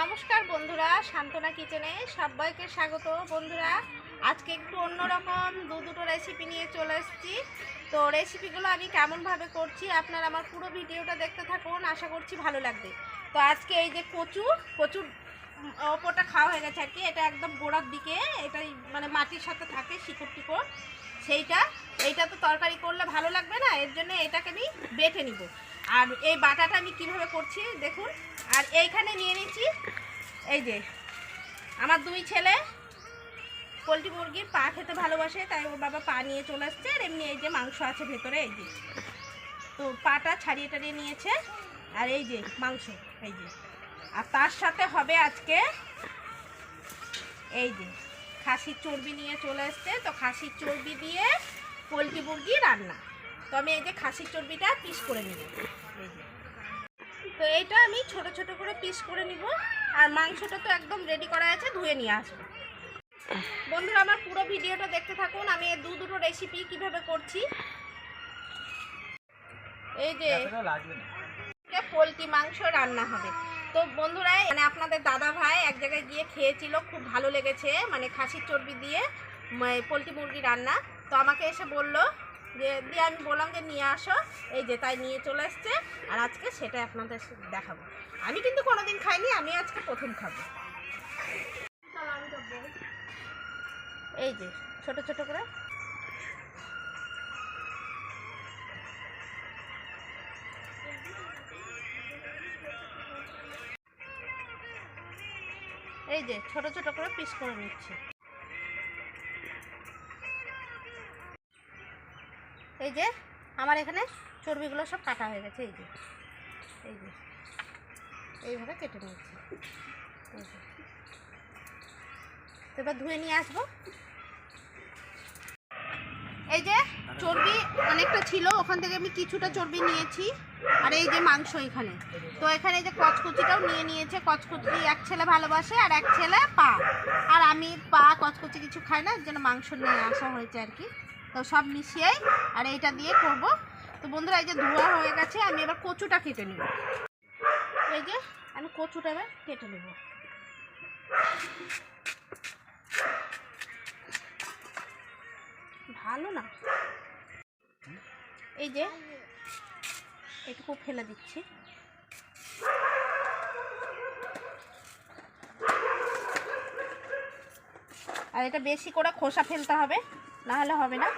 নমস্কার বন্ধুরা সান্ত্বনা কিচেনে সবাইকে স্বাগত। বন্ধুরা, আজকে একটু অন্যরকম দু দুটো রেসিপি নিয়ে চলে এসেছি। তো রেসিপিগুলো আমি কেমনভাবে করছি আপনারা আমার পুরো ভিডিওটা দেখতে থাকুন, আশা করছি ভালো লাগবে। তো আজকে এই যে কচু, কচুর ওপরটা খাওয়া হয়ে গেছে আর কি। এটা একদম গোড়ার দিকে, এটাই মানে মাটির সাথে থাকে শিকড় টিকড় সেইটা, এইটা তো তরকারি করলে ভালো লাগবে না, এর জন্য এটাকে আমি বেটে নিব। আর এই বাটাটা আমি কীভাবে করছি দেখুন। আর এইখানে নিয়ে নিচ্ছি, এই যে, আমার দুই ছেলে পোলট্রি মুরগির পা খেতে ভালোবাসে, তাই ওর বাবা পা নিয়ে চলে আসছে, আর এমনি এই যে মাংস আছে ভেতরে, এই যে। তো পাটা ছাড়িয়ে টাড়িয়ে নিয়েছে, আর এই যে মাংস, এই যে। আর তার সাথে হবে আজকে, এই যে, খাসির চর্বি নিয়ে চলে এসছে তো খাসির চর্বি দিয়ে পোলট্রি মুরগি রান্না। তো আমি এই যে খাসির চর্বিটা পিস করে নিব। তো এইটা আমি ছোট ছোট করে পিস করে নিব। আর মাংসটা তো একদম রেডি করা আছে ধুয়ে নিয়ে আসব। বন্ধুরা আমার পুরো ভিডিওটা দেখতে থাকুন। আমি এই দু দুটো রেসিপি কীভাবে করছি। এই যে পোলট্রি মাংস রান্না হবে। তো বন্ধুরা মানে আপনাদের দাদা ভাই এক জায়গায় গিয়ে খেয়েছিল খুব ভালো লেগেছে মানে খাসির চর্বি দিয়ে পোলট্রি মুরগি রান্না। তো আমাকে এসে বলল যে দিয়ে আমি বললাম যে নিয়ে আসো। এই যে তাই নিয়ে চলে এসছে। আর আজকে সেটাই আপনাদের দেখাবো। আমি কিন্তু কোনোদিন খাইনি, আমি আজকে প্রথম খাব। এই যে, ছোট ছোট করে। এই যে, ছোট ছোট করে পিস করে নিচ্ছি। এই যে, আমার এখানে চর্বিগুলো সব কাটা হয়ে গেছে, এই যে। এই যে, এইভাবে কেটে নিয়েছি এই যে। এবার ধুয়ে নিয়ে আসব। এই যে, চর্বি অনেকটা ছিল, ওখান থেকে আমি কিছুটা চর্বি নিয়েছি। আর এই যে মাংস এখানে। তো এখানে এই যে কচকচিটাও নিয়ে নিয়েছে। কচকচি এক ছেলে ভালোবাসে আর এক ছেলে পা। আর আমি পা, কচকচি কিছু খাই না এর জন্য মাংস নিয়ে আসা হয়েছে আর কি। তো সব মিশিয়েই আর এইটা দিয়ে করব। তো বন্ধুরা, এই যে ধোয়া হয়ে গেছে, আমি এবার কচুটা কেটে নেব। এই যে আমি কচুটা এবার কেটে নেব। ভালো না। এই যে এটুকু ফেলে দিচ্ছি। আর এটা বেশি করে খোসা ফেলতে হবে না হলে হবে না।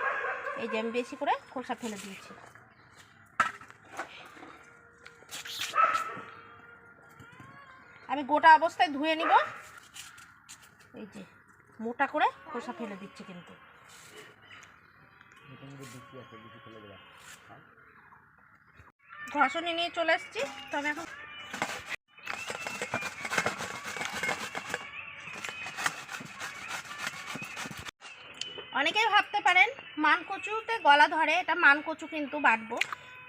এই যে আমি বেশি করে খোসা ফেলে দিয়েছি। আমি গোটা অবস্থায় ধুয়ে নিব। এই যে, মোটা করে খোসা ফেলে দিচ্ছি কিন্তু। ঘষণি নিয়ে চলে এসেছি তবে এখন অনেকেই ভাবতে পারেন মান কচুতে গলা ধরে, এটা মান কচু কিন্তু বাটবো।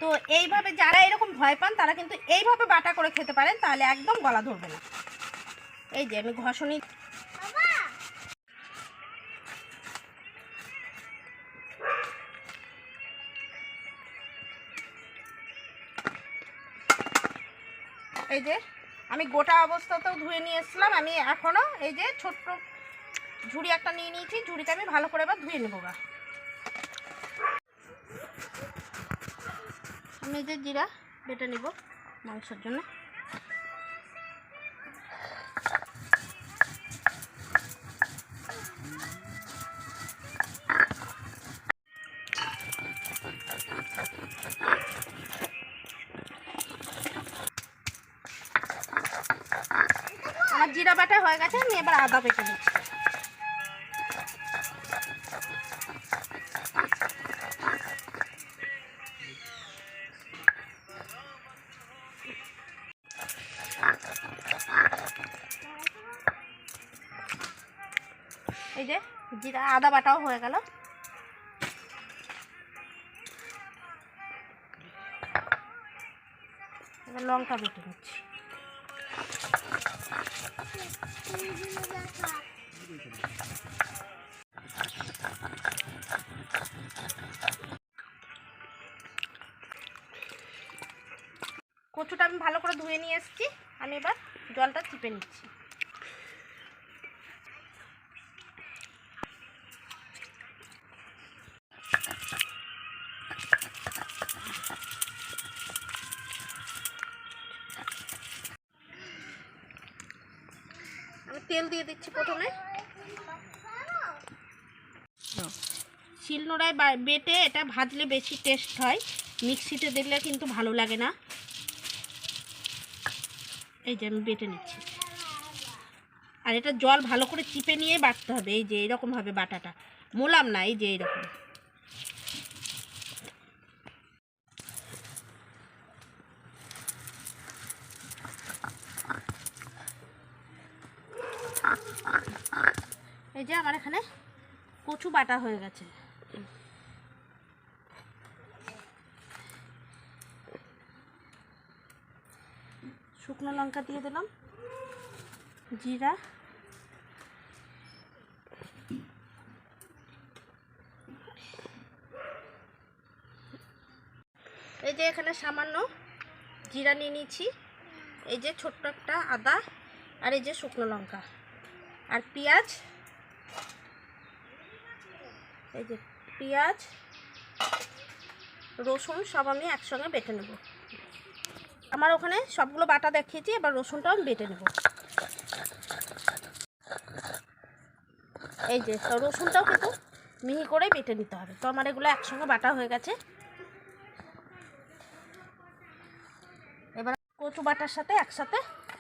তো এইভাবে যারা এরকম ভয় পান, তারা কিন্তু এইভাবে বাটা করে খেতে পারেন, তাহলে একদম গলা ধরবে না। এই যে আমি ঘষণি এই যে আমি গোটা অবস্থাতেও ধুয়ে নিয়ে এসেছিলাম, আমি এখনও এই যে ছোট্ট ঝুড়ি একটা নিয়ে নিয়েছি ঝুড়িতে আমি ভালো করে এবার ধুয়ে নেব গা। আমি যে জিরা বেটে নেব মাংসের জন্য। জিরা আদা বাটাও হয়ে গেল। লঙ্কা বেটে নিচ্ছি। কচুটা আমি ভালো করে ধুয়ে নিয়ে এসেছি। আমি এবার জলটা চিপে নিচ্ছি আমি তেল দিয়ে দিচ্ছি প্রথমে। শিলনোড়ায় বেটে এটা ভাজলে বেশি টেস্ট হয়। মিক্সিতে দিলে কিন্তু ভালো লাগে না। এই যে আমি বেটে নিচ্ছি। আর এটা জল ভালো করে চিপে নিয়ে বাটতে হবে, এই যে এইরকমভাবে বাটাটা। মোলাম না, এই যে এইরকম এই যে আমার এখানে কচু বাটা হয়ে গেছে। শুকনো লঙ্কা দিয়ে দিলাম, জিরা, এই যে এখানে সামান্য জিরা নিয়ে নিয়েছি, এই যে ছোট্ট একটা আদা, আর এই যে শুকনো লঙ্কা, আর পেঁয়াজ এই যে পেঁয়াজ, রসুন সব আমি একসঙ্গে বেটে নেব। আমার ওখানে সবগুলো বাটা দেখিয়েছি, এবার রসুনটাও আমি বেটে নেব। এই যে রসুনটাও কিন্তু মিহি করে বেটে নিতে হবে। তো আমার এগুলো একসঙ্গে বাটা হয়ে গেছে। এবার কচু বাটার সাথে একসাথে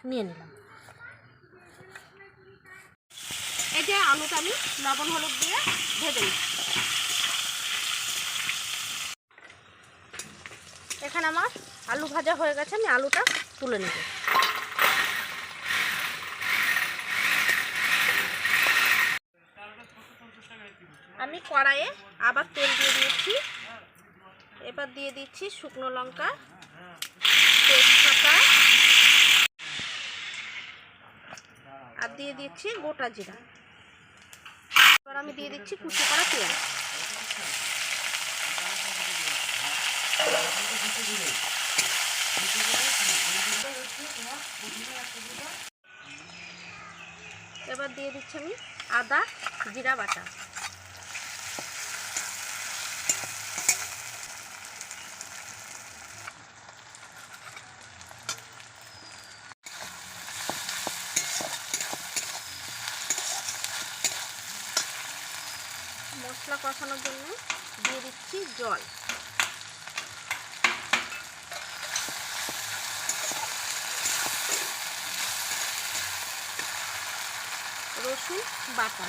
নিয়ে নিলাম। এই যে আলুটা আমি লবণ, হলুদ দিয়ে ভেজে নিচ্ছি। এখানে আমার আলু ভাজা হয়ে গেছে, আমি আলুটা তুলে নেব। আমি কড়াইয়ে আবার তেল দিয়ে দিয়েছি। এবার দিয়ে দিচ্ছি শুকনো লঙ্কা, তেজপাতা, আর দিয়ে দিচ্ছি গোটা জিরা। এবার আমি দিয়ে দিচ্ছি কুচি করা পেঁয়াজ। এবার দিয়ে দিচ্ছি আমি আদা জিরা বাটা। মশলা কষানোর জন্য দিয়ে দিচ্ছি জল। রসুন বাটা।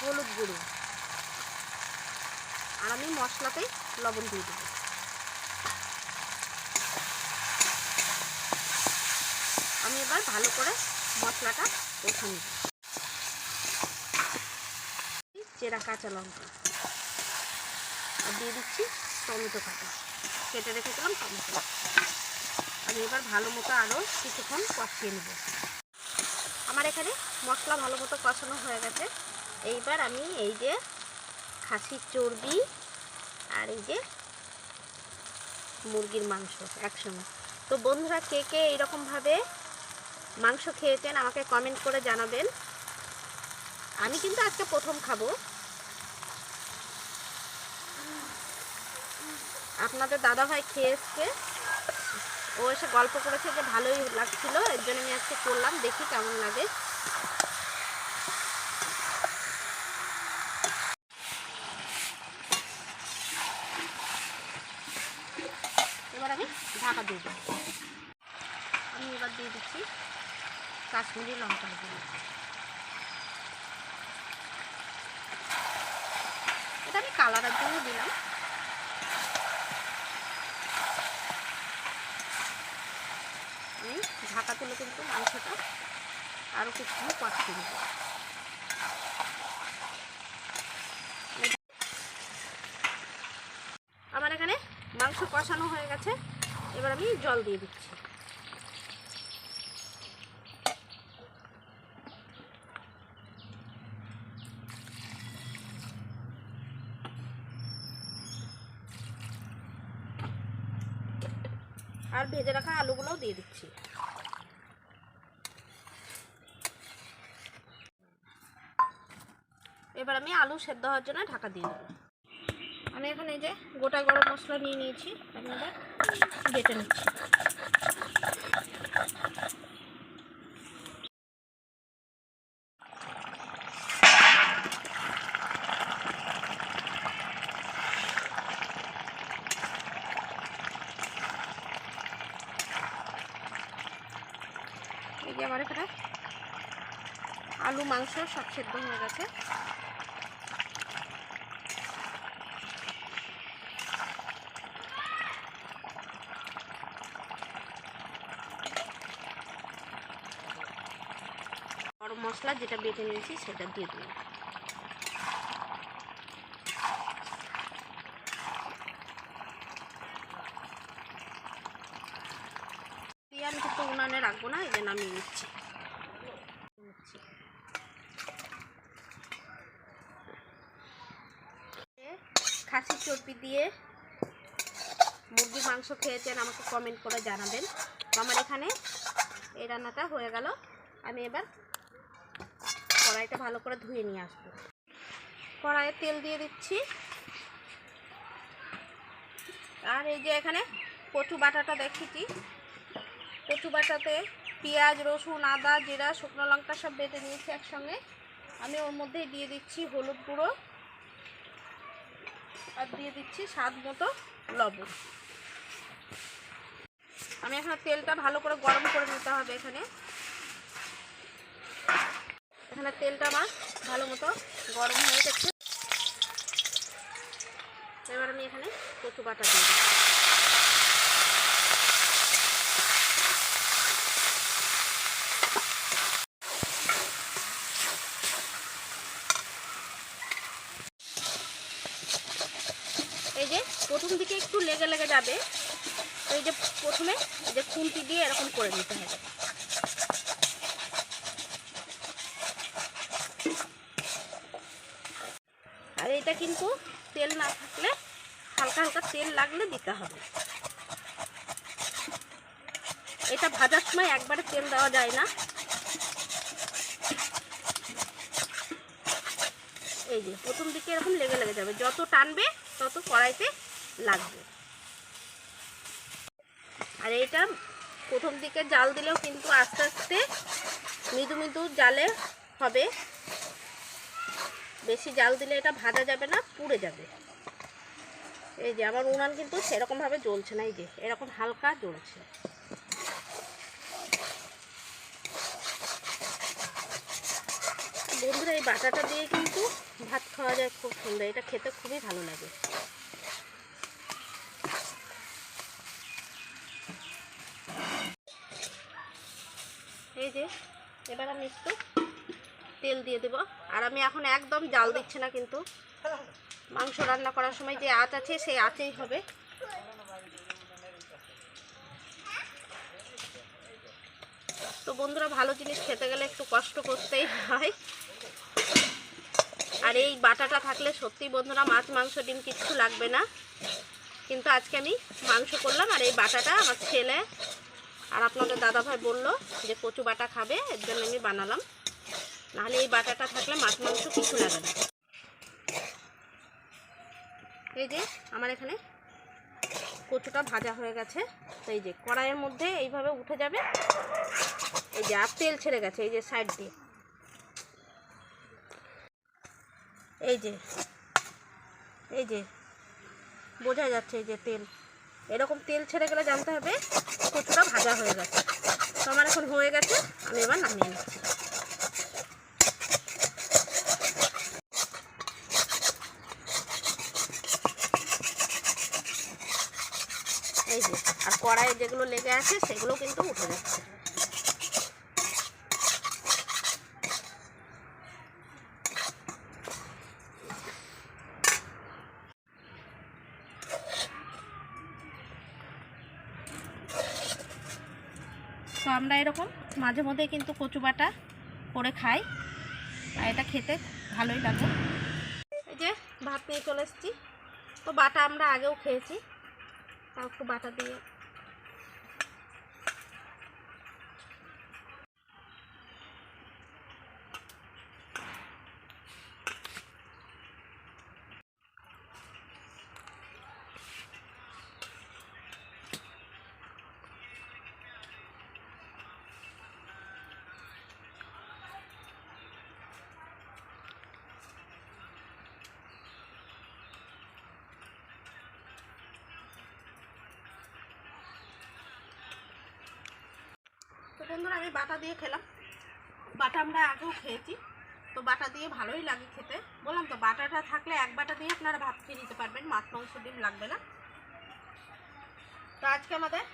হলুদ গুঁড়ো। আর আমি মশলাতে লবণ দিয়ে দেবো। আমি এবার ভালো করে মশলাটা কষে নিব। চেরা কাঁচা লঙ্কা। আর দিয়ে দিচ্ছি টমেটো কাটা। কেটে রেখেছিলাম টমেটো। আমি এবার ভালো মতো আরও কিছুক্ষণ কষিয়ে নেব। আমার এখানে মশলা ভালো মতো কষানো হয়ে গেছে। এইবার আমি এই যে খাসির চর্বি আর এই যে মুরগির মাংস একসঙ্গে। তো বন্ধুরা কে কে এইরকমভাবে মাংস খেয়েছেন আমাকে কমেন্ট করে জানাবেন। আমি কিন্তু আজকে প্রথম খাব। আপনাদের দাদা ভাই খেয়ে এসছে ও এসে গল্প করেছে যে ভালোই লাগছিল, এর জন্য আমি আজকে করলাম, দেখি কেমন লাগে। এবার আমি ঢাকা দিয়ে দেবো আমি এবার দিয়ে দিচ্ছি কাশ্মীরি লঙ্কা দিয়ে এটা আমি কালারের জন্য দিলাম আমি ঢাকা তুলে কিন্তু মাংসটা আরও কিছুক্ষণ কষতে দেবো আমার এখানে মাংস কষানো হয়ে গেছে। এবার আমি জল দিয়ে দিচ্ছি। আর ভেজে রাখা আলুগুলোও দিয়ে দিচ্ছি। এবার আমি আলু সেদ্ধ হওয়ার জন্য ঢাকা দিয়ে দেবো। আমি এখন এই যে গোটা গরম মশলা নিয়ে নিয়েছি। আমি এবার বেটে নিচ্ছি। আমার এখানে আলু, মাংস সব সেদ্ধ হয়ে গেছে গরম মশলা যেটা বেটে নিয়েছি সেটা দিয়ে দিই দিয়ে আমি কিন্তু উনানে রাখব না, এই যে নামিয়ে নিচ্ছি। খাসির চর্বি দিয়ে মুরগির মাংস খেয়েছেন আমাকে কমেন্ট করে জানাবেন। আমার এখানে এই রান্নাটা হয়ে গেল। আমি এবার কড়াইটা ভালো করে ধুয়ে নিয়ে আসব। কড়াইয়ে তেল দিয়ে দিচ্ছি। আর এই যে এখানে কচু বাটাটা দেখেছি। কচু বাটাতে পেঁয়াজ, রসুন, আদা, জিরা, শুকনো লঙ্কা সব বেটে নিয়েছি একসঙ্গে। আমি ওর মধ্যেই দিয়ে দিচ্ছি হলুদ গুঁড়ো। আর দিয়ে দিচ্ছি স্বাদ মতো লবণ। আমি এখন তেলটা ভালো করে গরম করে নিতে হবে এখানে। এখানে তেলটা আমার ভালো মতো গরম হয়ে গেছে। এবার আমি এখানে কচু বাটা দিয়ে এই যে প্রথম দিকে একটু লেগে লেগে যাবে, এই যে প্রথমে যে খুন্তি দিয়ে এরকম করে নিতে হবে আর এটা কিন্তু তেল না থাকলে হালকা হালকা তেল লাগলে দিতে হবে। এটা ভাজার সময় একবারে তেল দেওয়া যায় না। এই যে, প্রথম দিকে এরকম লেগে লেগে যাবে। যত টানবে, তত কড়াইতে লাগবে। আর এটা প্রথম দিকে জাল দিলেও কিন্তু আস্তে আস্তে মৃদু মৃদু জালে হবে। বেশি জাল দিলে এটা ভাজা যাবে না, পুড়ে যাবে। এই যে আমার উনান কিন্তু সেরকমভাবে জ্বলছে না, এই যে এরকম হালকা জ্বলছে। বন্ধুরা, এই বাটাটা দিয়ে কিন্তু ভাত খাওয়া যায় খুব সুন্দর, এটা খেতে খুবই ভালো লাগে। এই যে, এবার আমি একটু তেল দিয়ে দেব। আর আমি এখন একদম জাল দিচ্ছি না কিন্তু। মাংস রান্না করার সময় যে আঁচ আছে, সেই আঁচেই হবে। তো বন্ধুরা, ভালো জিনিস খেতে গেলে একটু কষ্ট করতেই হয়। আর এই বাটাটা থাকলে সত্যি বন্ধুরা, মাছ, মাংস, ডিম কিচ্ছু লাগবে না। কিন্তু আজকে আমি মাংস করলাম, আর এই বাটাটা আমার ছেলে আর আপনাদের দাদাভাই বলল যে কচু বাটা খাবে, এর জন্য আমি বানালাম। নাহলে এই বাটাটা থাকলে মাছ, মাংস কিছু লাগে না। এই যে আমার এখানে কচুটা ভাজা হয়ে গেছে। তো এই যে কড়াইয়ের মধ্যে এইভাবে উঠে যাবে। এই যে আর তেল ছেড়ে গেছে এই যে সাইড দিয়ে। এই যে এই যে বোঝা যাচ্ছে এই যে তেল। এরকম তেল ছেড়ে গেলে জানতে হবে কচুটা ভাজা হয়ে গেছে। তো আমার এখন হয়ে গেছে, আমি এবার নামিয়ে নিচ্ছি এই যে আর কড়াইয়ে যেগুলো লেগে আছে সেগুলো কিন্তু উঠে যাচ্ছে। তো আমরা এরকম মাঝে মধ্যে কিন্তু কচু বাটা করে খাই। আর এটা খেতে ভালোই লাগে। এই যে ভাত নিয়ে চলে এসেছি। তো বাটা আমরা আগেও খেয়েছি। তাও একটু বাটা দিয়ে বন্ধুরা, আমি বাটা দিয়ে খেলাম। বাটা আমরা আগেও খেয়েছি, তো বাটা দিয়ে ভালোই লাগে খেতে। বললাম তো, বাটাটা থাকলে এক বাটা দিয়ে আপনারা ভাত খেয়ে নিতে পারবেন, মাছ, মাংস, ডিম লাগবে না। তো আজকে আমাদের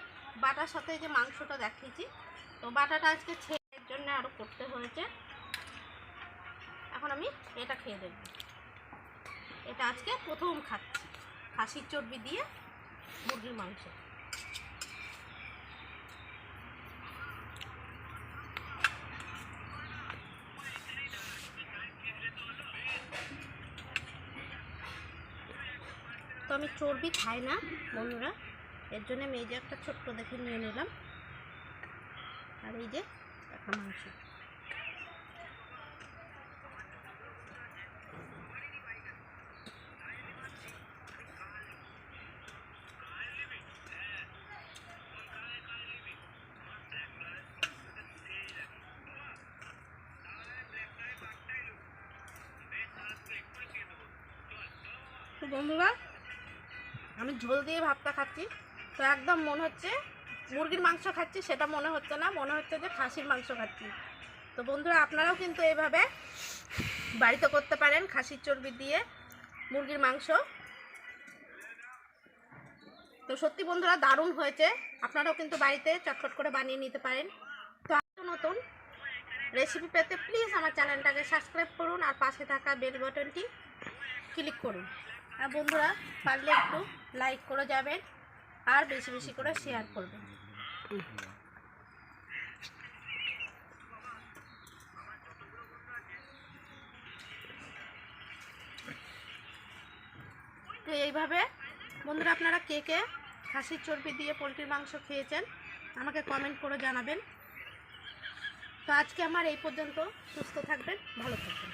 বাটার সাথে যে মাংসটা দেখিয়েছি। তো বাটাটা আজকে ছেলের জন্য আরও করতে হয়েছে। এখন আমি এটা খেয়ে দেখব। এটা আজকে প্রথম খাচ্ছি, খাসির চর্বি দিয়ে মুরগির মাংস। চর্বি খাই না বন্ধুরা। এর জন্য আমি এই যে একটা ছোট্ট দেখে নিয়ে নিলাম। আর এই যে একটা মাংস। বন্ধুরা আমি ঝোল দিয়ে ভাতটা খাচ্ছি। তো একদম মনে হচ্ছে মুরগির মাংস খাচ্ছি, সেটা মনে হচ্ছে না, মনে হচ্ছে যে খাসির মাংস খাচ্ছি। তো বন্ধুরা, আপনারাও কিন্তু এভাবে বাড়িতে করতে পারেন খাসির চর্বি দিয়ে মুরগির মাংস। তো সত্যি বন্ধুরা, দারুণ হয়েছে। আপনারাও কিন্তু বাড়িতে চটফট করে বানিয়ে নিতে পারেন। তো আরও নতুন রেসিপি পেতে প্লিজ আমার চ্যানেলটাকে সাবস্ক্রাইব করুন আর পাশে থাকা বেল বাটনটি ক্লিক করুন। বন্ধুরা, পারলে একটু লাইক করে যাবেন আর বেশি বেশি করে শেয়ার করবেন। তো এইভাবে, বন্ধুরা, আপনারা কে কে খাসির চর্বি দিয়ে পোলট্রির মাংস খেয়েছেন, আমাকে কমেন্ট করে জানাবেন। তো আজকে আমার এই পর্যন্ত, সুস্থ থাকবেন, ভালো থাকবেন।